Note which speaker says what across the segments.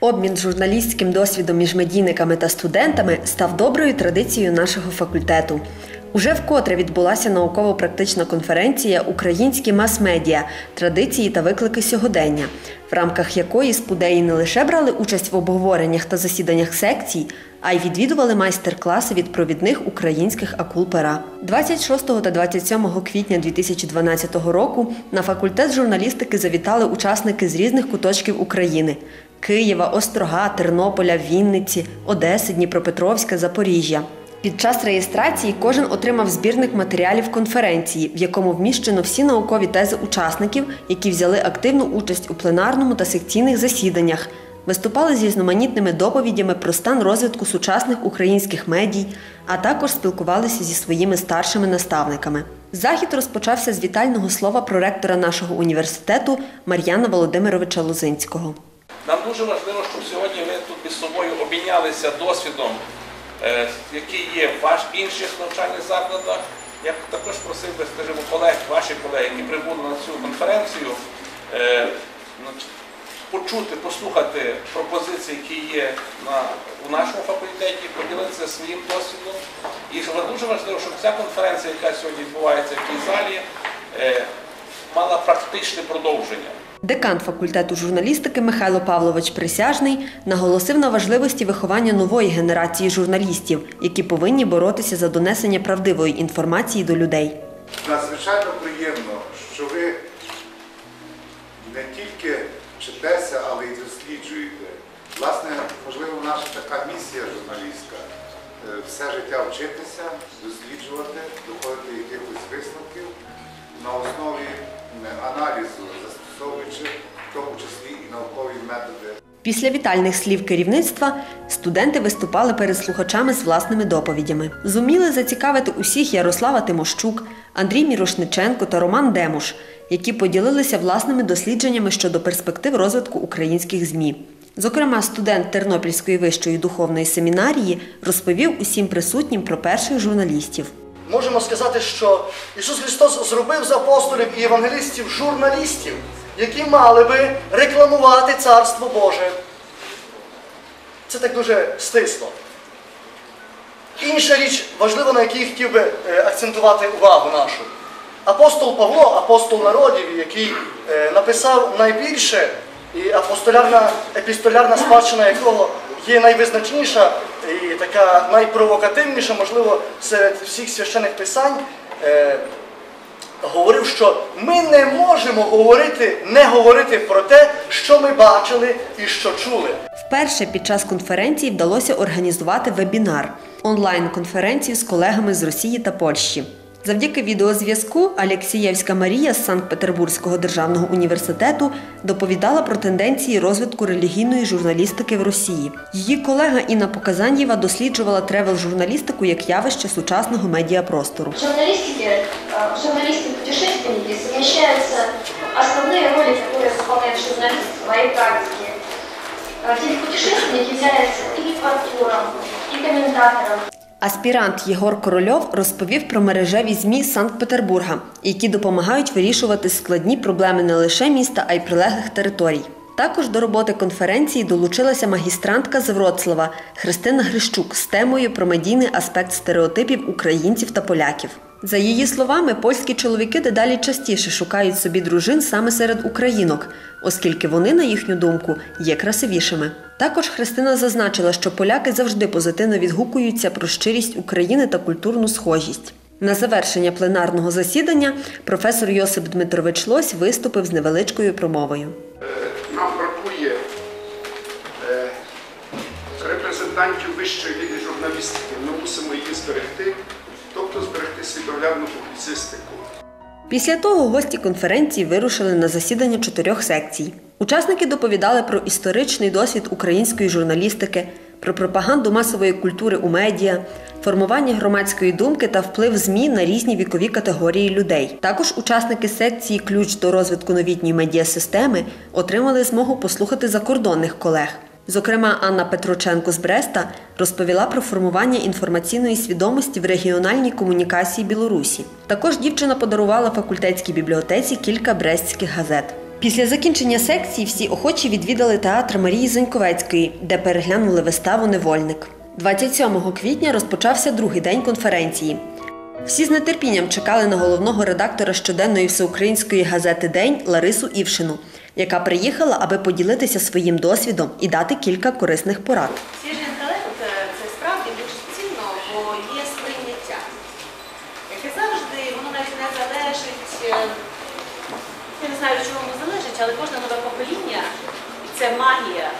Speaker 1: Обмін журналістським досвідом між медійниками та студентами став доброю традицією нашого факультету. Уже вкотре відбулася науково-практична конференція Українські мас-медіа, традиції та виклики сьогодення, в рамках якої спудеї не лише брали участь в обговореннях та засіданнях секцій, а й відвідували майстер-класи від провідних українських акул пера. 26 та 27 квітня 2012 року на факультет журналістики завітали учасники з різних куточків України. Києва, Острога, Тернополя, Вінниці, Одеси, Дніпропетровська, Запоріжжя. Під час реєстрації кожен отримав збірник матеріалів конференції, в якому вміщено всі наукові тези учасників, які взяли активну участь у пленарному та секційних засіданнях, виступали з різноманітними доповідями про стан розвитку сучасних українських медій, а також спілкувалися зі своїми старшими наставниками. Захід розпочався з вітального слова проректора нашого університету Мар'яна Володимировича Лозинського.
Speaker 2: Нам дуже важливо, щоб сьогодні ми тут між собою обмінялися досвідом, е, який є в ваш інших навчальних закладах. Я також просив би, скажімо, колег, ваші колеги, які прибули на цю конференцію, е, ну, почути, послухати пропозиції, які є на, у нашому факультеті, поділитися своїм досвідом. І дуже важливо, щоб ця конференція, яка сьогодні відбувається в цій залі, е, мала практичне продовження.
Speaker 1: Декан факультету журналістики Михайло Павлович Присяжний наголосив на важливості виховання нової генерації журналістів, які повинні боротися за донесення правдивої інформації до людей.
Speaker 3: Надзвичайно приємно, що ви не тільки вчитеся, але й досліджуєте. Власне, можливо, наша така місія журналістська е, все життя вчитися, досліджувати, доходити якихось висновків на основі е, аналізу, застосовуючи в тому числі і наукові методи.
Speaker 1: Після вітальних слів керівництва студенти виступали перед слухачами з власними доповідями. Зуміли зацікавити усіх Ярослава Тимощук, Андрій Мірошниченко та Роман Демуш, які поділилися власними дослідженнями щодо перспектив розвитку українських ЗМІ. Зокрема, студент Тернопільської вищої духовної семінарії розповів усім присутнім про перших журналістів.
Speaker 4: Можемо сказати, що Ісус Христос зробив з апостолів і євангелістів журналістів, які мали би рекламувати Царство Боже. Це так дуже стисло. Інша річ важлива, на якій хотів би е, акцентувати увагу нашу. Апостол Павло, апостол народів, який е, написав найбільше, і апостолярна, епістолярна спадщина якого є найвизначніша і така найпровокативніша, можливо, серед всіх священих писань, е, говорив, що ми не можемо говорити, не говорити про те, що ми бачили і що чули.
Speaker 1: Вперше під час конференції вдалося організувати вебінар онлайн-конференцію з колегами з Росії та Польщі. Завдяки відеозв'язку Алєксієвська Марія з Санкт-Петербурзького державного університету доповідала про тенденції розвитку релігійної журналістики в Росії. Її колега Інна Показанєва досліджувала тревел-журналістику як явище сучасного медіапростору.
Speaker 5: В журналистике, э, в журналисте путешественники совмещаются основные роли, которые выполняет журналист в своей практике. Э, Телепутешественник является и репортером, и комментатором.
Speaker 1: Аспірант Єгор Корольов розповів про мережеві ЗМІ Санкт-Петербурга, які допомагають вирішувати складні проблеми не лише міста, а й прилеглих територій. Також до роботи конференції долучилася магістрантка з Вроцлава Христина Грищук з темою про медійний аспект стереотипів українців та поляків. За її словами, польські чоловіки дедалі частіше шукають собі дружин саме серед українок, оскільки вони, на їхню думку, є красивішими. Також Христина зазначила, що поляки завжди позитивно відгукуються про щирість України та культурну схожість. На завершення пленарного засідання професор Йосип Дмитрович Лось виступив з невеличкою промовою.
Speaker 6: Нам бракує е, репрезентантів вищої ліги журналістики. Ми мусимо її зберегти світоглядну публіцистику.
Speaker 1: Після того гості конференції вирушили на засідання чотирьох секцій. Учасники доповідали про історичний досвід української журналістики, про пропаганду масової культури у медіа, формування громадської думки та вплив ЗМІ на різні вікові категорії людей. Також учасники секції Ключ до розвитку новітньої медіасистеми отримали змогу послухати закордонних колег. Зокрема, Анна Петроченко з Бреста розповіла про формування інформаційної свідомості в регіональній комунікації Білорусі. Також дівчина подарувала факультетській бібліотеці кілька брестських газет. Після закінчення секції всі охочі відвідали театр Марії Заньковецької, де переглянули виставу Невольник. 27 квітня розпочався другий день конференції. Всі з нетерпінням чекали на головного редактора щоденної всеукраїнської газети День Ларису Івшину, яка приїхала, аби поділитися своїм досвідом і дати кілька корисних порад.
Speaker 7: Свіжий інтелект е, це справді дуже цінно, бо є сприйняття, яке завжди, воно навіть не залежить, е, я не знаю, чому залежить, але кожне нове покоління, це магія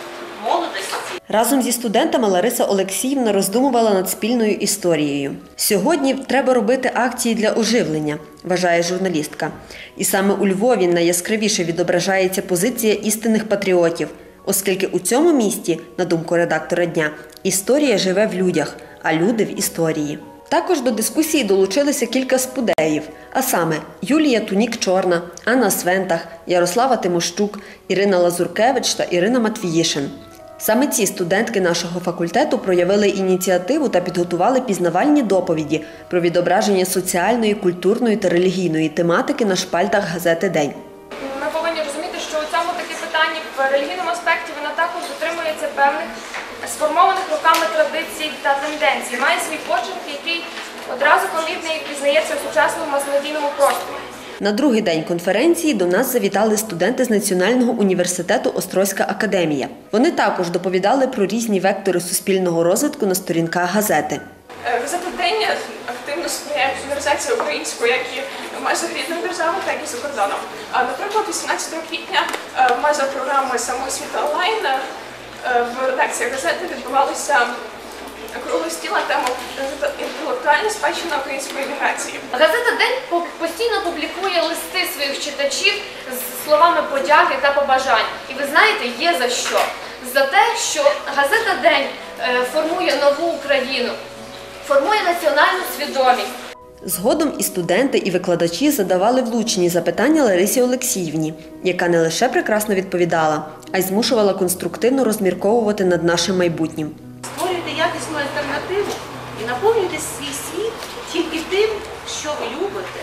Speaker 7: молодості,
Speaker 1: Разом зі студентами Лариса Олексіївна роздумувала над спільною історією. Сьогодні треба робити акції для оживлення, вважає журналістка. І саме у Львові найяскравіше відображається позиція істинних патріотів, оскільки у цьому місті, на думку редактора дня, історія живе в людях, а люди в історії. Також до дискусії долучилися кілька спудеїв, а саме Юлія Тунік Чорна, Анна Свентах, Ярослава Тимощук, Ірина Лазуркевич та Ірина Матвіїшин. Саме ці студентки нашого факультету проявили ініціативу та підготували пізнавальні доповіді про відображення соціальної, культурної та релігійної тематики на шпальтах газети День.
Speaker 8: Ми повинні розуміти, що у цьому такі питання в релігійному аспекті вона також дотримується певних сформованих роками традицій та тенденцій. Має свій почерк, який одразу помітний і пізнається у сучасному мас-медійному просторі.
Speaker 1: На другий день конференції до нас завітали студенти з Національного університету Острозька академія. Вони також доповідали про різні вектори суспільного розвитку на сторінках газети.
Speaker 8: Е, Газета «День» активно сприяє популяризації української, як і в межах рідних держав, так і за кордоном. А, Наприклад, 18 квітня е, в межах програми «Самосвіт онлайн» е, в редакції газети відбувалися круглий стіл на тему інтелектуальна спадщина української міграції.
Speaker 9: Газета День по- постійно публікує листи своїх читачів з словами подяки та побажань. І ви знаєте, є за що. За те, що газета День е, формує нову Україну, формує національну свідомість.
Speaker 1: Згодом і студенти, і викладачі задавали влучні запитання Ларисі Олексіївні, яка не лише прекрасно відповідала, а й змушувала конструктивно розмірковувати над нашим майбутнім.
Speaker 7: створюйте якісну альтернативу і наповнюйте свій світ тільки тим, що ви любите,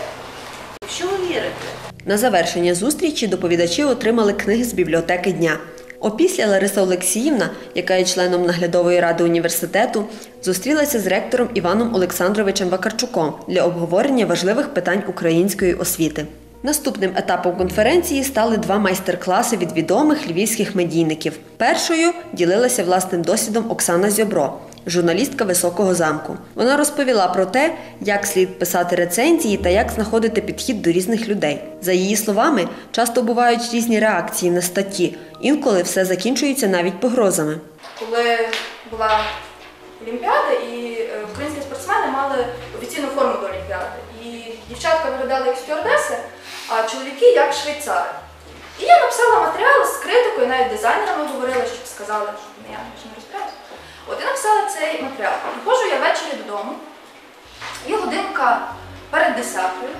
Speaker 7: в що ви вірите.
Speaker 1: На завершення зустрічі доповідачі отримали книги з бібліотеки дня. Опісля Лариса Олексіївна, яка є членом наглядової ради університету, зустрілася з ректором Іваном Олександровичем Вакарчуком для обговорення важливих питань української освіти. Наступним етапом конференції стали два майстер-класи від відомих львівських медійників. Першою ділилася власним досвідом Оксана Зьобро, журналістка високого замку. Вона розповіла про те, як слід писати рецензії та як знаходити підхід до різних людей. За її словами, часто бувають різні реакції на статті, інколи все закінчується навіть погрозами.
Speaker 10: коли була Олімпіада, і е, українські спортсмени мали офіційну форму до Олімпіади. І дівчатка виглядали як стюардеси, а чоловіки як швейцари. І я написала матеріал з критикою, навіть дизайнерами говорила, щоб сказали, що ну, я ж не розбираюся. От і написала цей матеріал. Приходжу я ввечері додому, і годинка перед десятою.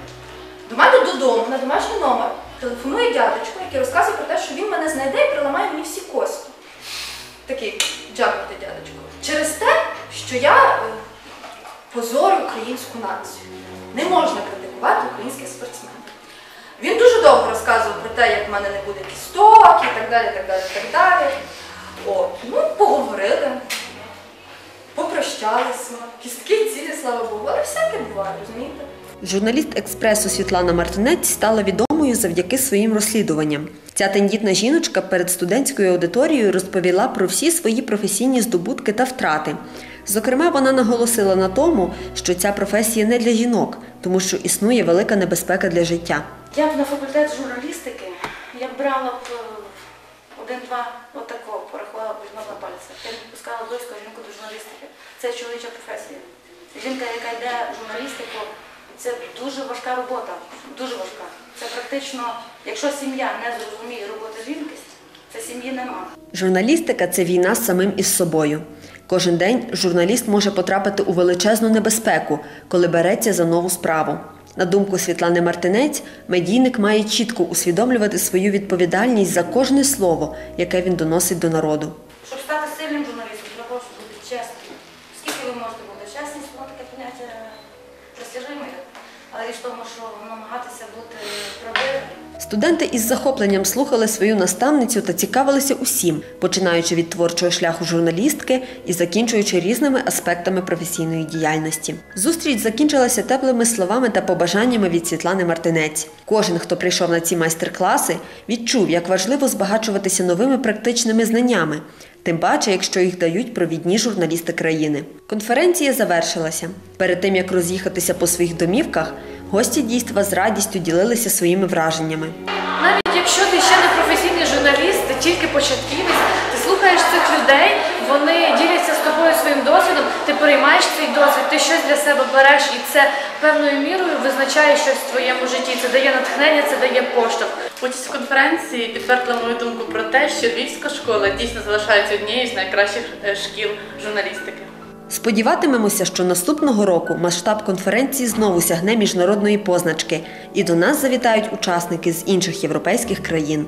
Speaker 10: До мене додому на домашній номер телефонує дядечко, який розказує про те, що він мене знайде і приламає мені всі кості. Такий дякувати, дядечко. Через те, що я е, позорю українську націю. Не можна критикувати українських спортсменів. Він дуже довго розказував про те, як в мене не буде кісток і так далі, так далі, так далі. О, ну, поговорили, попрощалися. Кістки цілі, слава Богу, але всяке буває, розумієте?
Speaker 1: Журналіст експресу Світлана Мартинець стала відомою завдяки своїм розслідуванням. Ця тендітна жіночка перед студентською аудиторією розповіла про всі свої професійні здобутки та втрати. Зокрема, вона наголосила на тому, що ця професія не для жінок, тому що існує велика небезпека для життя.
Speaker 7: Я б на факультет журналістики, я б брала б е, один-два отако, порахувала б візьмала на пальцях. Я б пускала близько жінку до журналістики. Це чоловіча професія. Жінка, яка йде в журналістику, це дуже важка робота. Дуже важка. Це практично, якщо сім'я не зрозуміє роботи жінки, це сім'ї нема.
Speaker 1: Журналістика це війна з самим із собою. Кожен день журналіст може потрапити у величезну небезпеку, коли береться за нову справу. На думку Світлани Мартинець, медійник має чітко усвідомлювати свою відповідальність за кожне слово, яке він доносить до народу.
Speaker 7: Щоб стати намагатися бути правдивим.
Speaker 1: Студенти із захопленням слухали свою наставницю та цікавилися усім, починаючи від творчого шляху журналістки і закінчуючи різними аспектами професійної діяльності. Зустріч закінчилася теплими словами та побажаннями від Світлани Мартинець. Кожен, хто прийшов на ці майстер-класи, відчув, як важливо збагачуватися новими практичними знаннями. Тим паче, якщо їх дають провідні журналісти країни. Конференція завершилася. Перед тим як роз'їхатися по своїх домівках, гості дійства з радістю ділилися своїми враженнями.
Speaker 9: Навіть якщо ти ще не професійний журналіст, ти тільки початківець, ти слухаєш цих людей, вони діляться з тобою своїм досвідом, ти переймаєш цей досвід, ти щось для себе береш, і це певною мірою визначає щось в твоєму житті. Це дає натхнення, це дає поштовх.
Speaker 11: Участь в конференції підтвердила мою думку про те, що Львівська школа дійсно залишається однією з найкращих е, шкіл журналістики.
Speaker 1: Сподіватимемося, що наступного року масштаб конференції знову сягне міжнародної позначки, і до нас завітають учасники з інших європейських країн.